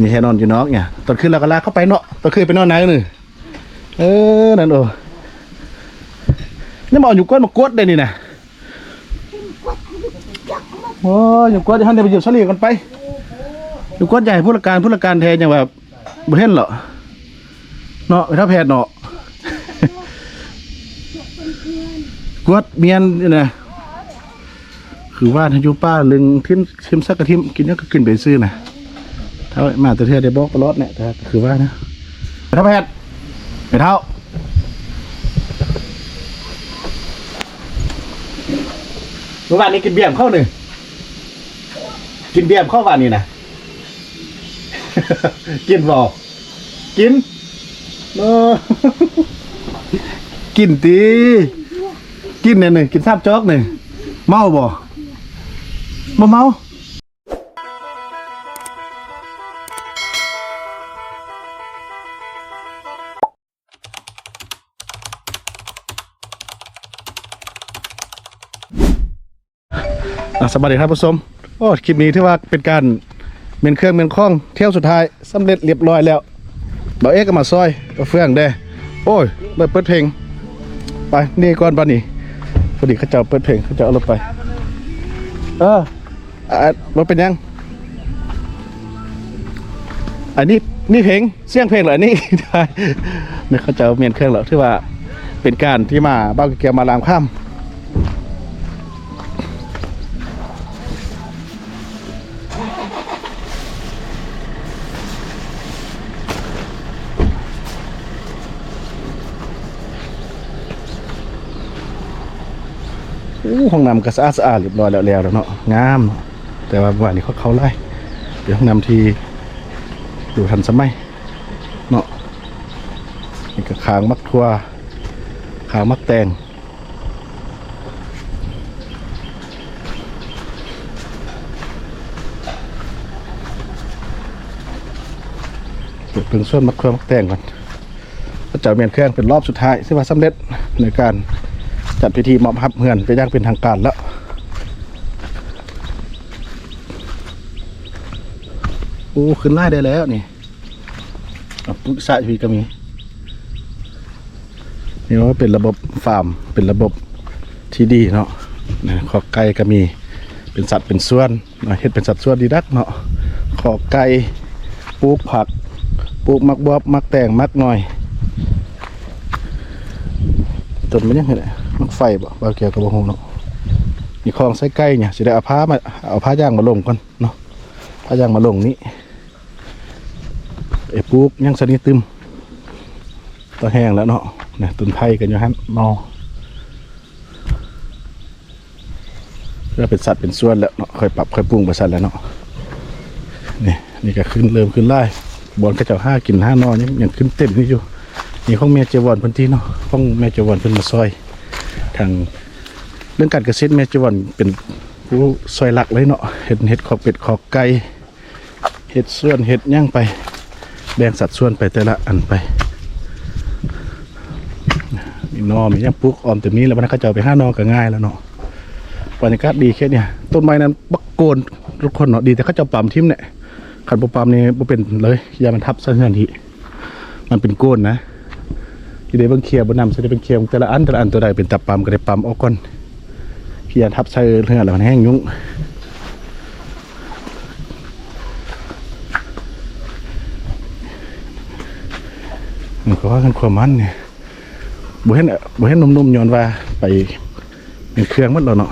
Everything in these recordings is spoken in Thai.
มีแค่นอนอยู่นอกเนี่ยตอนขึ้นเราก็ลากเข้าไปเนาะตอนขึ้นไปนอนไหนนึเออนั่นโอ้นี่มาเอาอยู่ก้นมากดได้นี่นะโอ้ยอยู่ก้นท่านเดี๋ยวไปหยิบเฉลี่ยกันไปอยู่ก้นใหญ่ผู้ละการผู้ละการแทนอย่างแบบบ่เห็นเหรอเนาะถ้าแพทย์เนาะกวดเมียนนี่นะคือว่าถ้าอยู่ป้าลึงทิมทิมสักกระทิมกินแล้วก็กินไปซื้อนะ ถ้ามาแต่เทื่อได้บอกปลอดเนี่ยแต่คือว่านะถ้าแพทย์ไปเท่าเมื่อวานนี้กินเบียร์เข้าหนึ่งกินเบียร์เข้าวันนี้นะกินบอกกินเออกินตีกินเนี่ยหนึ่งกินซาบจอกหนึ่งเมาบ่บ่เมา สวัสดีครับผู้ชมโอ้คลิปนี้ที่ว่าเป็นการเมนเครื่องเมนคล้องเที่ยวสุดท้ายสำเร็จเรียบร้อยแล้วบ่าวเอ๊กก็มาซอยเฟื่องได้โอ้ยเปิดเปิดเพลงไปนี่ก่อนบ้านนี่พอดีเขาเจะเปิดเพลงเขาเจะเอารถไป เอออะรถเป็นยัง อันนี้นี่เพลงเสียงเพลงเหรอนี่ได้เนี่ยเขาเจะเมียนเครื่องเหรอที่ว่าเป็นการที่มาบ้าเกียวมาลามข้ามอู้ ห้องน้ำก็สะอาดสะอาดเรียบร้อยแล้วแล้วแล้วเนาะงามเนาะแต่ว่าวันนี้เขาเขาไล่เดี๋ยวห้องน้ำที่ดูทันสมัยเนาะนี่ก็คางมักทัวคางมักแตงเปิดเป็นส่วนมักทัวมักแตงก่อนก็จะเมียนเครื่องเป็นรอบสุดท้ายซึ่งว่าสำเร็จในการ จัดพิธีมอบรับเพื่อนไปย่างเป็นทางการแล้วโอ้ขึ้นไล่ได้แล้วนี่ปุ๊บสะพีก็มีนี่ว่าเป็นระบบฟาร์มเป็นระบบที่ดีเนาะขอไก่ก็มีเป็นสัตว์เป็นส่วนเนาะเฮ็ดเป็นสัตว์ส่วนดีดักเนาะขอไก่ปลูกผักปลูกมักบวบมักแตงมักหน่อยต้นมันยังไงเนี่ย มันไฟบ่บ่เกี่ยวกับบ่ฮู้เนาะนี่คลองไส้ไก่เนี่ยสิได้เอาผ้ามาเอาผ้าย่างมาลงก่อนเนาะผ้าย่างมาลงนี่ไอ้ปลูกยังสนิทตึมต่อแห้งแล้วเนาะเนี่ยต้นไผ่กันอยู่หั่นเนาะเพื่อเป็นสัตว์เป็นส่วนแล้วเนาะค่อยปรับค่อยปรุงไปสัตว์แล้วเนาะนี่นี่ก็ขึ้นเริ่มขึ้นไล่บอลก็เจ้าห้ากินห้านอนยังยังขึ้นเต็มนี่อยู่นี่ของแม่เจวอนพื้นที่เนาะของแม่เจวอนเพิ่นมาซอย ทางเรื่องการเกษตรแม่จวนเป็นผู้ซอยหลักเลยเนาะเห็ดเห็ดขอบเป็ดขอบไก่เห็ดส่วนเห็ดย่างไป แบ่งสัดส่วนไปแต่ละอันไปนี่นอมีย่างปลูกออมเต็มนี้แล้วมันก็จะเอาไปห้านอก็ง่ายแล้วเนาะบรรยากาศดีแค่เนี่ยต้นไม้นั้นบักโกนทุกคนเนาะดีแต่เขาจะปั๊มทิมเนี่ยขันบ่ปั๊มนี่บ่เป็นเลยยามันทับซะทันทีมันเป็นโกนนะ ที่ได้เบิ่งเคียร์บนนำใส่ได้เป็นเคียบแต่ละอันแต่ละอันตัวใดเป็นตับปั๊มก็ได้ปั๊มออกก่อนเคลียร์ทับใส่เรื่องอะไรมันแห้งยุ่งมันก็ว่ากันความมันเนี่ยบ่เห็นบ่เห็นนุ่มๆย้อนว่าไปเป็นเครื่องหมดแล้วเนาะ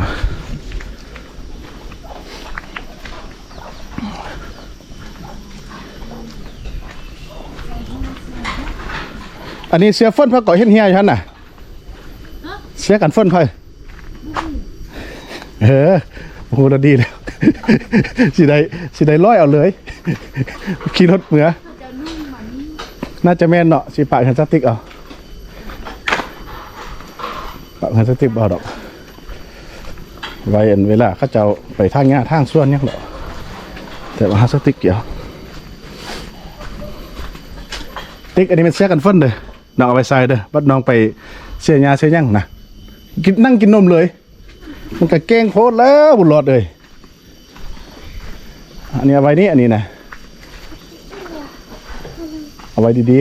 อันนี้เสียฝนเพื่อก่อเห็นเฮียอยู่ท่านน่ะเสียกันฝนเพื่อเออโอ้โหเราดีแล้วสิได้สิได้ร้อยเอาเลยขี่รถเหมือน่าจะแม่นเนาะสิปากหันสติกเอาปากหันสติกเอาดอกไว้อันเวลาเขาเจ้าไปทางเงี้ยทางส่วนเนี่ยหรอแต่ว่าหันสติกเกี่ยวติ๊กอันนี้เป็นเสียกันฝนเด้อ น้องเอาไปใส่เด้อบัดน้องไปเสียยาเสียยังนะกินนั่งกินนมเลย มันก็เก้งโพดแล้วบุญรอดเลยอันนี้เอาไว้นี่อันนี้นะเอาไว้ดี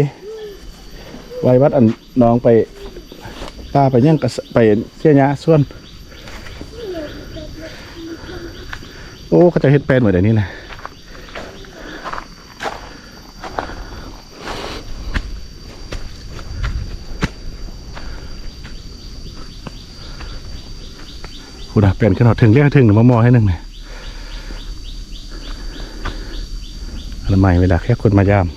ๆไว้วัดอันน้องไปป้าไปย่างกระสไปเสียยาส่วน โอ้เขาจะเฮ็ดเป็นเหมือนเดี๋ยวนี้นะ หูดาเป็นขึ้นหอดถึงเรียกถึงหนึ่งมามอให้หนึ่งเลยอันใหม่เวลาแค่คนมายาม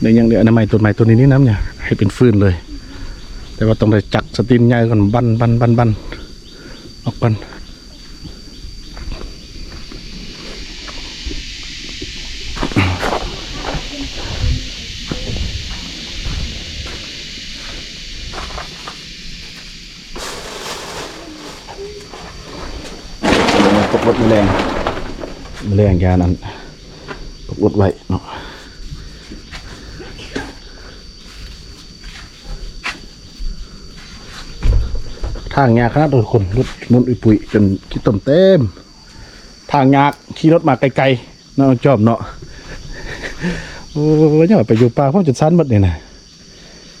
เดี๋ยวยังเดี๋ยวอนามัยต้นไม้ต้นนี้นี่น้ำเนี่ยให้เป็นฟืนเลย แต่ว่าต้องได้จักสตินใหญ่ก่อนบันบันบันบันออกก่อน ปกรถแมลงแมลงยานั้นปกรถไว้เนาะทางยากขนาดทุกคนรถมุนอุยปุยจนขี้ตมเต็ม ทางยากขี่รถมาไกลๆเนาะจอบเนาะโอ้ยยังไปอยู่ป่าพ่อจุดสั้นหมดเนี่ยนะ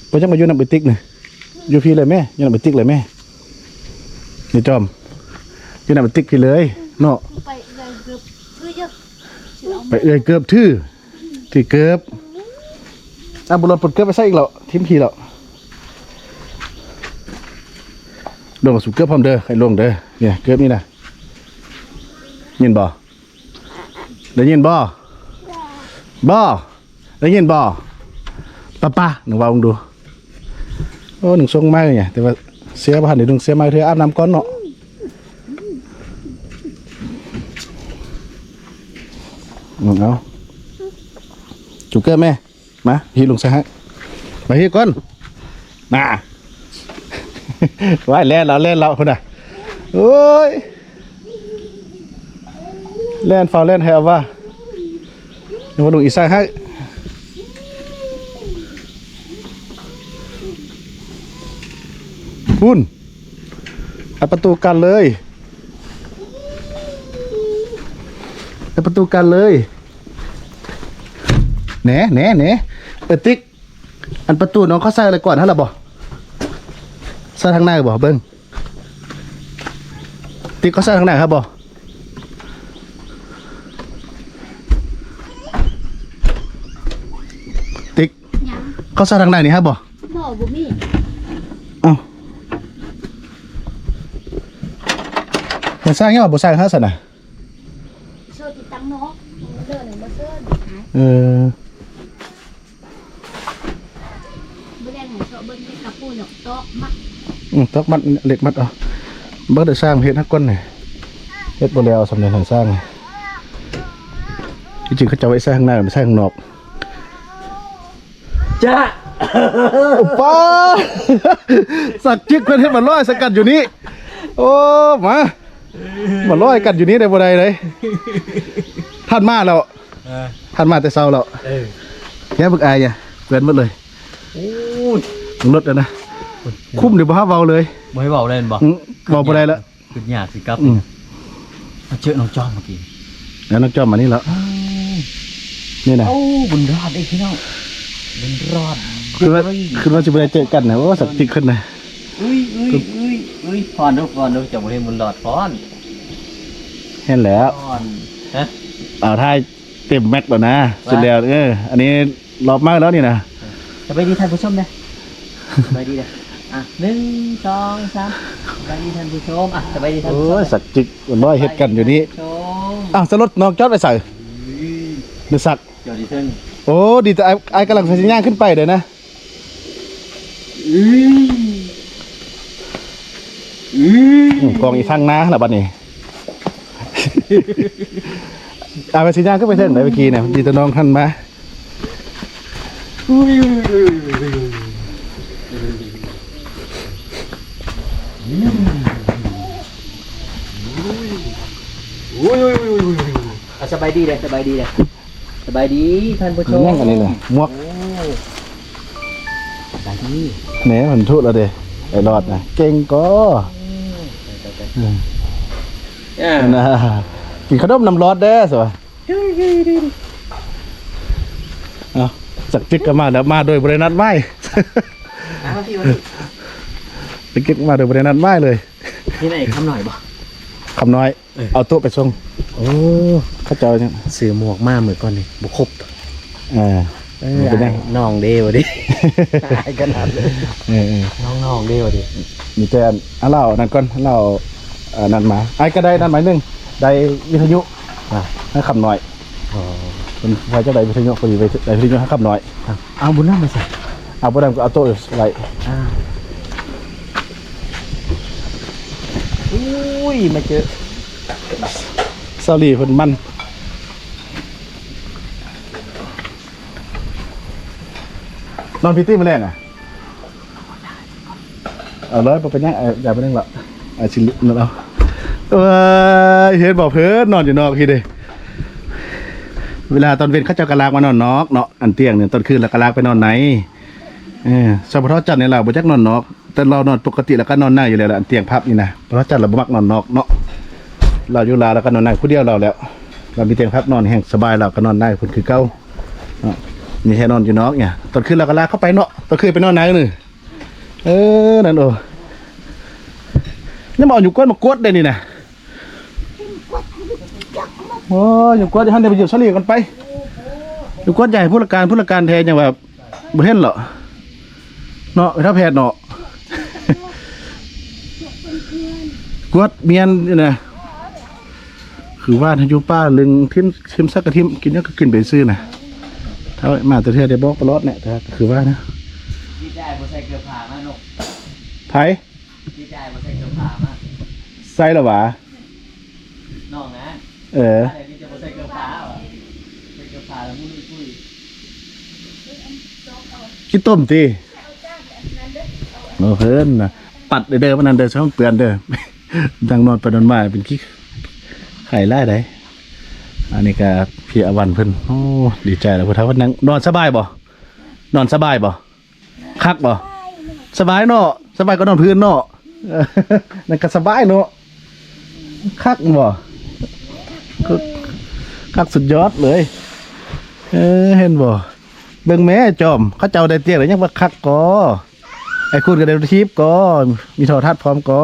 พอจังมาอยู่น้ำไปติ๊กเนี่ยอยู่พี่เลยแม่อยู่น้ำไปติ๊กเลยแม่นี่จอมอยู่น้ำไปติ๊กพี่เลย เนาะไปเลยเกือบคือเยอะชื่อเอาไปเอื้อยเกือบทื่อที่เกือบอะบุรุษปลดเกือบไปใส่อีกแล้วทิมพี่แล้วลงกับสุเกือบพร้อมเด้อให้ลงเด้อเนี่ยเกือบนี่นะยินบ่ได้ยินบ่บ่ได้ยินบ่ป้าป้าหนึ่งว่าลองดูโอ้หนึ่งทรงไม้เนี่ยแต่ว่าเสียบ้านเดี๋ยวหนึ่งเสียไม้เธออาบน้ำก้อนเนาะ อืมเอาจุกเกอร์แม่ มาฮีลุงซะฮะมาฮีก่อนน่าว่ายแล่นเราเล่นเราคนน่ะโอ้ยเล่นฟาวเล่นให้เอาว่าเดี๋ยวมาลงอีกสักให้พุ่นอัดประตูกันเลยอัดประตูกันเลย แหน่แหน่แหน่เออติ๊กอันประตูน้องเขาใส่อะไรก่อนฮะล่ะบ่ใส่ทางหน้าบ่เบิ้งติ๊กเขาใส่ทางไหนครับบ่ติ๊กยังเขาใส่ทางไหนนี่ครับบ่บ่บ่มีเอ้าเห็นสร้างยังบ่บ่สร้างฮะสันน่ะเสื้อติดตั้งเนาะเดินหนึ่งมาเสื้อหายเออ บ่ได้ให้เสื้อเบิ่งเปูหยกโต๊ะมักอืมตอกมัดเหล็กมัดเอาเบิ่งได้สร้างเฮ็ดฮักก้นนี่เฮ็ดบ่แล้วสำเร็จสร้างจริงเขาจะเอาไว้ส่ข้างหน้าไม่ส่ข้างนอกจ้าป้าสักจิกเพื่อนเฮ็ดมาร้อยสกัดอยู่นี่โอ้มามาร้อยกันอยู่นี่ได้บ่ได้เลยท่านมาแล้วท่านมาแต่เช้าแล้วเออแย่บึกอายอะเพื่อนหมดเลย โอ้ยรถแล้วนะ คุ้มเดี๋ยวบ่ฮาเว้าเลยบ่ให้เบาเล่นบ่อื้อเว้าบ่ได้แล้วขึ้นยากสิครับอืมมาเจอน้องจอมเมื่อกี้แล้วน้องจอมมานี่แล้วอ้าวนี่นะเอ้าบุญรอดเองพี่น้องบุญรอดคือว่าคือว่าสิบ่ได้เจอกันนะโอ้สักจิกขึ้นนะอุ้ยอุ้ยอุ้ยอุ้ยพรทุกพรทุกจะบ่ให้บุญรอดพรเห็นแล้วพรฮะเอาท้ายเต็มแม็กซ์แล้วนะสุดแล้วเอออันนี้รอบมากแล้วนี่นะสบายดีท่านผู้ชมนะ สบายดีเลยอะหนึ่งสองสามสบายดีท่านผู้ชมอะสบายดีท่านโอ้ผู้ชมยสักจิกร้อยเฮ็ดกันอยู่นี่ท่าผู้ชมอ้าวสรถน้องจอดไปใส่เดือสัก เดี๋ยวดิเทิงโอ้ดีแต่ไอ้ไอ้กำลังสัญญาณขึ้นไปเดี๋ยวนะอุ้ยอุ้ยอืมกองอีกข้างหน้าละบัดนี้อาไปสัญญาณขึ้นไปเท่าไหนเมื่อกี้เนี่ยดีแต่น้องท่านมาอ่ะสบายดีเลยสบายดีเลยสบายดีท่านผู้ชมแย่งกันนี่เลยมวกโอ้สบายดีแหนมันทุแล้วเด้อไอ้รอดนะเก่งก็เอออ่านะกินขนมน้ำร้อนเด้สิวะเอาสักจิกก็มาแล้วมาโดยบริณัดไม้อะมาพี่มาพี่สักจิกมาโดยบริณัดไม้เลยนี่ไหนคำหน่อยบ่ คำน้อย เอาโต๊ะไปส่งโอ้เข้าเจอยังซื้อหมวกมาเหมือนก่อนนี่บุครบเออเอ้มันเป็นยังยน้องเดวดิตายกันนัดเลยเออเออน้องน้องเดวดิมีแต่อันอะเล่านั่นก่อนเล่าอ่านั่นมาไอ้ก็ได้นั่นหมายหนึงได้วิทยุอะให้คำน้อยอ๋อเป็นไฟเจ้าได้วิทยุพอดีไปได้วิทยุให้คำน้อยครับเอาบุญน้ำมาใส่เอาบ่ได้ก็เอาโต๊ะไว้ อุ้ยมาเจอซาลีเพิ่นมันนอนพิตตี้มาแรงอะเอาเลยบ่เป็นหยังอย่าไปนั่งหรอกอาชิลินั่นเอาเอ้ยเห็นบอกเพิ่นนอนอยู่นอกพี่เด้เวลาตอนเว้นเขาเจ้ากะลากมานอนนอกเนาะอันเตียงเนี่ยตอนคืนแล้วกะลากไปนอนไหนเออสมพทจันทร์นี่ล่ะบ่จักนอนนอก แต่เรานอนปกติแล้วก็นอนหน้าอยู่แล้วล่ะเตียงพับนี่นะเพราะจันทร์เราบมักนอนนอกเนาะเราอยู่ลาแล้วก็นอนได้ผู้เดียวเราแล้ว เรามีเตียงพักนอนแห้งสบายเราก็นอนได้คนคือเก่าเนาะมีแค่นอนอยู่นอกเนี่ยตอนคืนเราก็ลากเข้าไปเนาะตอนคืนไปนอนไหนนึเออนั่นโอ้นี่มาเอาอยู่ก้นมากดได้นี่นะโอ้ยอยู่ก้นท่านเดี๋ยวไปหยิบสลีกันไปอยู่ก้นใหญ่ผู้ละการผู้ละการแทนอย่างแบบบ่เห็นเหรอเนาะไปถ้าแพทย์เนาะ ก วดเมียนนี่นะคือว่าถ้าอยู่ป้าลึงทิมทิมสักกะทิมกินแล้วก็กินไปซื้อนะถ้ามาแต่เธอได้บอกตลอดเนี่ยแต่คือว่านะดีใจบ่ใส่เกลือผ่ามานกไทยดีใจบ่ใส่เกลือผ่ามาไส้ละหวาน้องนะเอออะไรนี่จะบ่ใส่เกลือผ่าเหรอใส่เกลือผ่าแล้วมุ้ยปุ้ยคิดต้มตีโอ้เพิ่นนะปัดเด้อมันนั่นเด้อช่องเปลือนเด้อ ดังนอนไปนอนมาเป็นขี้ไข่ไล่ได้อันนี้ก็พี่อวันเพิ่นโอ้ดีใจแล้วเพิ่นทักว่านั่งนอนสบายบ่นอนสบายบ่คักบ่สบายเนาะสบายก็นอนพื้นเนาะนั่นก็สบายเนาะคักบ่คักคักสุดยอดเลย เออเห็นบ่เบิ่งแม่จอมเขาเจ้าได้เตี้ยงแล้วยังว่าคักก็ไอ้คุณก็ได้ทิพย์ก็มีโทรทัศน์พร้อมก็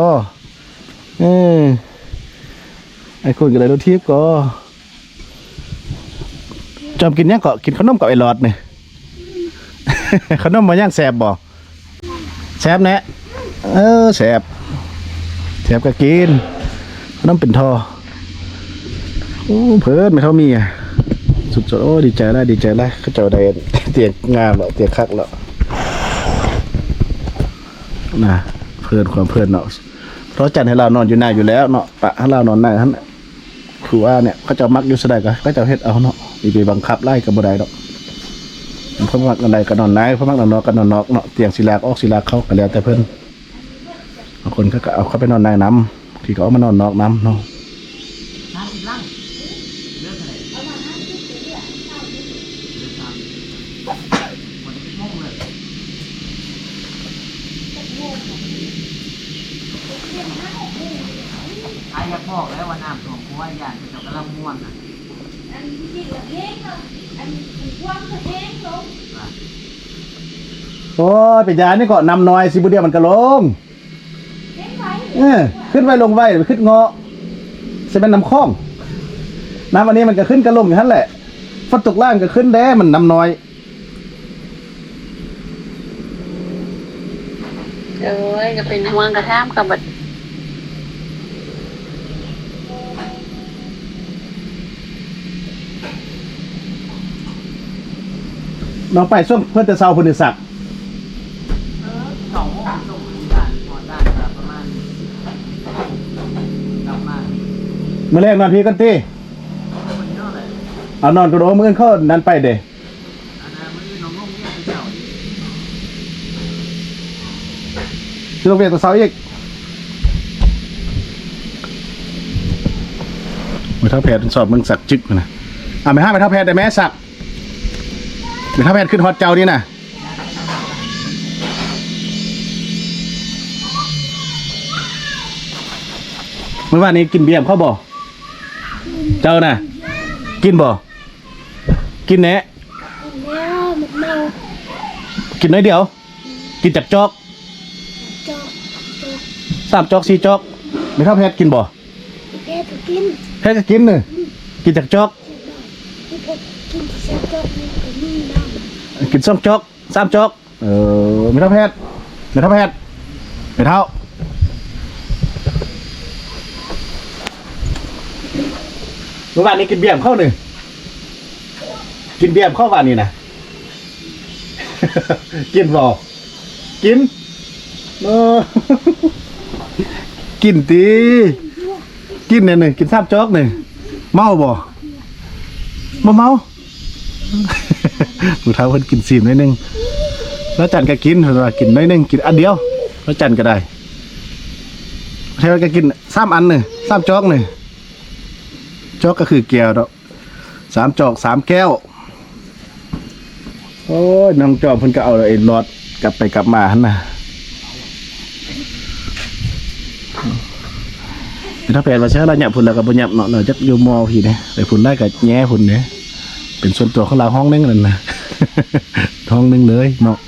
เออไอ้คุณก็ได้รถทิพย์ก็จอมกินยังก็กินขนมกับไอ้หลอดเนี่ยขนมมาย่างแสบบ่แซบแนะเออแซบแซบก็กินน้ำเป็นทอโอ้เพิ่นไม่เท่ามีอะสุดๆโอ้ดีใจแล้วดีใจแล้วเขาเจ้าได้เตียงงามแล้วเตียงคักแล้วนะเพื่อนความเพื่อนเนาะ เพราะจันให้เรานอนอยู่หน้าอยู่แล้วเนาะปะให้เรานอนหน้าท่านคือว่าเนี่ยก็จะมักอยู่สดายก็เขาเจะเฮ็ดเอาเนาะอีไปบังคับไล่กับบ่ได้ดอกเพิ่นมักอันใดก็นอนไหนเพิ่นมักนอนนอกก็นอนนอกเนาะเตียงศิลากออกศิลาเข้าก็แล้วแต่เพิ่นบางคนก็เอาเข้าไปนอนในน้ำที่ก็เอามานอนนอกน้ำเนาะ ห้าสิบลังเลิกเท่าไหร่ประมาณห้าสิบเดือนเลิกทำวันนี้โมงเลยอายาบอกแล้วว่าน้ำท่วมกูว่าญาติเขากำลังม่วนน่ะ อันที่ละเฮงเนาะอันกว้างละเฮงลง โอ้ยเป็นยานี่ก็นำน้อยสิบุเดียวมันก็ลงเฮงไว้เออขึ้นไว้ลงไว้ขึ้นเงาะจะเป็นน้ำคลองน้ำอันนี้มันก็ขึ้นก็ลงอย่างนั้นแหละฝนตกล่างก็ขึ้นแด้มันน้ำน้อยเอ้ยก็เป็นห่วงกระทำกับบัดน้องไปส่งเพื่อนจะเซาเพื่อนจะสักส มาแรกนอนพีกันตีเอานอนกระโดดมือเข้านั่นไปเด้จะลงเวียนตัวเสาอีกไปเท่าแพทย์สอบมึงสักจึกนะอ่าไปห้ามไปเท่าแพทย์แต่แม่สักไปเท่าแพทย์ขึ้นฮอตเจ้านี่นะเมื่อวานนี้กินเบียร์เข้าบ่อ เจ้าน่ะ กินบ่ กินแหนะแล้วมันเมากินน้อยเดียว กินจากจอกจอกจอกสามจอกสี่จอกไม่เท่าแพทย์กินบ่แกก็กินแพทย์ก็กินเน่ะกินจากจอก ที่แกกินที่จอกนี่ก็มีน้ำกินสองจอกสามจอกเออไม่เท่าแพทย์ไม่เท่าแพทย์ไม่เท่า มื่อวานนี้กินเบียร์เข้าหนึ่งกินเบียร์เข้าวานนี้นะ กินบ่กินเออกินตีกินเนี่ยหนึ่งกินสามจอกหนึ่งเมาบ่บ่เมาผู้เฒ่าเพิ่นกินซีมหน้อยหนึงแล้วจันก็กินเพิ่นว่ากินหน้อยหนึงกินอันเดียวแล้วจันก็ได้เทวก็กินสามอันหนึ่งสามจอกหนึ่ง จอกก็คือแก้วดอกสามจอกสามแก้ว โอ้ยน้องจอมเพิ่นก็เอาไอ้หลอดกลับไปกลับมาหั่นน่ะถ้าแปลว่าใช่เราหยับพุ่นแล้วก็บ่ยับเนาะเนาะจักอยู่มอพี่เด้ไปพุ่นได้ก็แย่พุ่นเด้เป็นส่วนตัวของเราห้องนึงนั่นนะห้องนึงเลยเนาะ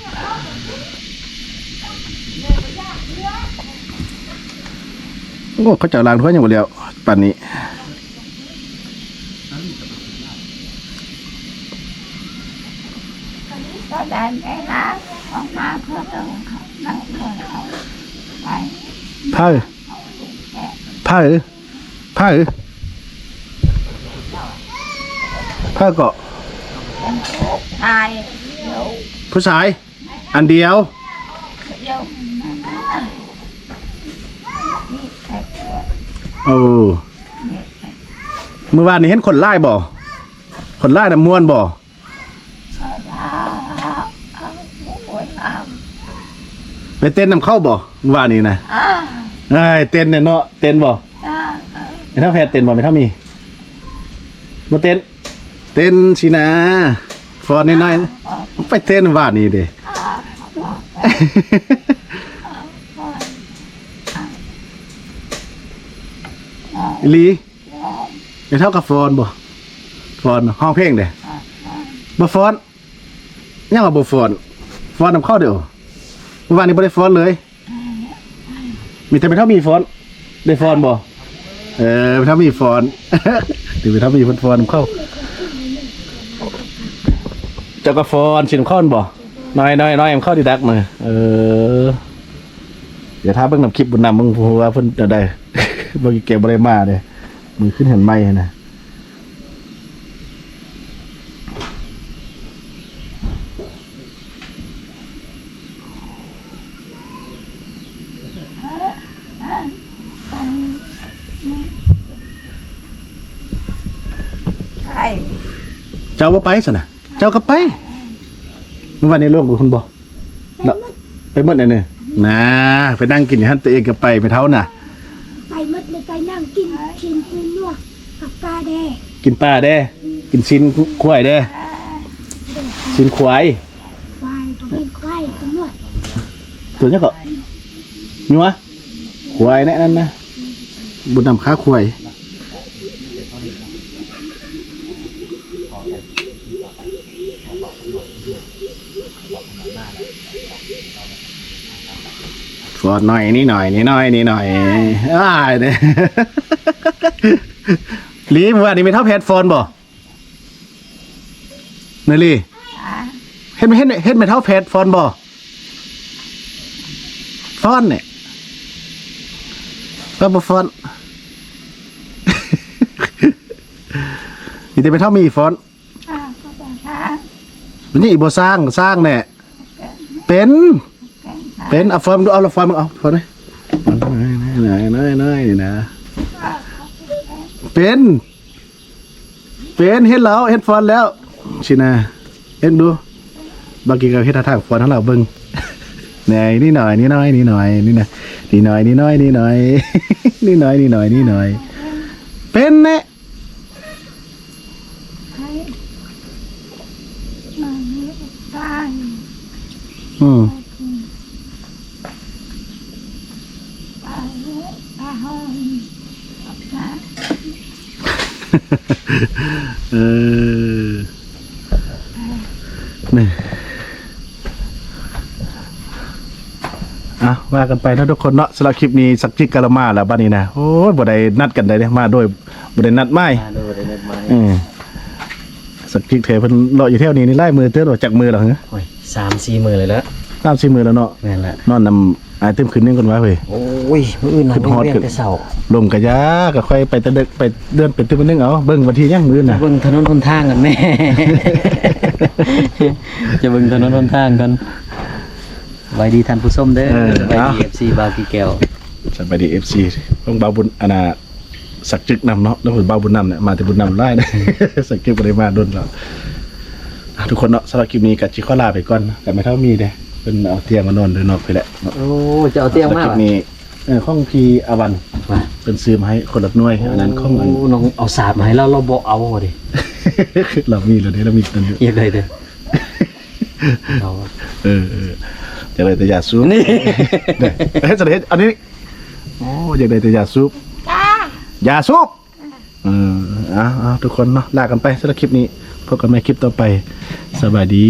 โอ้เขาจะล้างถ้วยอย่างหมดแล้วป่านนี้ ก็ได้แม่นะออกมาเพื่อเติมเขานั่งเพื่อเขาไปผ้าเอ้ยผ้าเอ้ยผ้าเอ้ยผ้าเกาะตายเดี๋ยวผู้ชาย อันเดียว เดี๋ยวนี่แค่โอ้เมื่อวานนี้เห็นคนไล่บ่คนไล่น่ะม่วนบ่ ปวดอ้าม ไปเต้นนำเข้าบ่เมื่อวานนี้นะอ้าไอ้ยเต้นเนี่ยเนาะเต้นบ่อ้าไม่เท่าแพทย์เต้นบ่ไม่เท่ามีมาเต้น เต้นสินะฟอนน้อยๆไปเต้นว่านี่เด้อีหลีไม่เท่ากับฟอนบ่ฟอนห้องเพลงเด้บ่ฟอนยังว่าบ่ฟอนฟอนนำเข้าเด้อ เมื่อวานนี้บ่ได้ฟอนเลย มีแต่ไม่เท่ามีฟอน ได้ฟอนบ่เออถ้ามีฟอนถือไปถ้ามีฟอนฟอนเข้าจ้าก็ฟอนชินข้อนบ่น้อยน้อยน้อยเอ็มเข้าดีดักมาเออเดี๋ยวถ้าเบิ่งนำคลิปบุญนำมึงพูว่าเพิ่นจะได้บ่เก็บบ่ได้มาเด้มือขึ้นเห็นไหมนะ ใช่ เจ้าบ่ไปซะนะเจ้าก็ไปเมื่อวานนี้ร่วมกับคุณบ่เนาะไปหมดเลยเนี่ยนะไปนั่งกินอยู่หั่นตัวเองก็ไปไปเท่าน่ะ ไปหมดเลยไปนั่งกินกินปูนัวกับปลาแดงกินปลาแด้กินชิ้นควายแด้ชิ้นควายควายก็เป็นควายกันหมดตัวนี้ก็นัวควายแน่นั่นนะบุญนำค้าควาย ฟอดหน่อยนี่หน่อยนี่หน่อยนี่หน่อยอ้ายเนี่ยลีมอว่านี่ไม่เท่าแพทฟอนบ่เนยลีเห็นไหมเห็นเห็นไหมเท่าแพทฟอนบ่ฟอนเนี่ยก็บ่ฟอนมีแต่ไม่เท่ามีฟอนอ่าก็จะทาวันนี้อีบ่สร้างสร้างแน่เป็น เป็นเอาฟอนดูเอาละฟอนมึงเอาฟอนไหมน้อยน้อยน้อยนี่นะ เป็น เป็นเฮ็ดแล้วเฮ็ดฟอนแล้วชินะเฮ็ดดูบางทีก็เฮ็ดท่าทางฟอนทั้งเราเบิ่งแหน่นี่หน่อยนี่น้อยนี่หน่อยนี่นะนี่หน่อยนี่น้อยนี่หน่อยนี่หน่อยนี่หน่อยนี่หน่อยเป็นแน่ห้มันตาย อืม ตายตายห้อง นะ เออนี่อะว่ากันไปนะทุกคนเนาะสำหรับคลิปนี้สักจิกกะละมาแล้วบ้านนี้นะโอ้ยบ่ได้นัดกันได้เด้มาโดยบ่ได้นัดไม่มาดูได้เน็ตไม้อืมสักจิกเทเพิ่นรออยู่แถวนี้นี่ไล่มือเตื้อรอจากมือเหรอฮะโอ้ยสามสี่หมื่นเลยแล้วตามสิมือแล้วเนาะแม่นละนอนนำ อายเต็มคืนนึงกันว่าเว้ย โอ้ยมื้ออื่นนะขึ้นฮอดเวียขึ้งนแต่เช้าลมกะยาก็ค่อยไปแตะเดึกไปเดือนเป็นตึมนึงเอาเบิ่งวันที่ยังมื้อน่ะ เบิ่งถนนหนทางกันแม่ จะเบิ่งถนนหนทางกันไว้ดีท่านผู้ชมเด้อไว้ดี FC บากีแก้วสบายดี FC ต้องบาบุญอานาสักจึกนำเนาะแล้วผมบาบุญนำเนี่ยมาแต่บุญนำไล่นะ สักจึกบ่ได้มาโดนแล้วอะทุกคนเนาะสำหรับคลิปนี้ก็สิขอลาไปก่อนนะแต่ไม่เท่ามีเด้ เพิ่นเอาเตียงมานอนเด้อนอกไปแหละเนาะโอ้จะเอาเตียงมาสำหรับคลิปนี้เออของพีอาวันมา เป็นซื้อมาให้คนละหน่วยอันนั้นของอัน โน้องเอาสาดมาให้เราเราบ่เอาดิเรามีแล้วเนี่ยเรามีตันอยู่อยากได้เด้อเอาเออเอออยากได้แต่ยาสูบนี่เนี่ยเฮ้ยจะได้อันนี้โอ้อยากได้แต่ยาสูบจ้ายาสูบเออเอะทุกคนเนาะลากันไปสำหรับคลิปนี้พบกันใหม่คลิปต่อไปสบายดี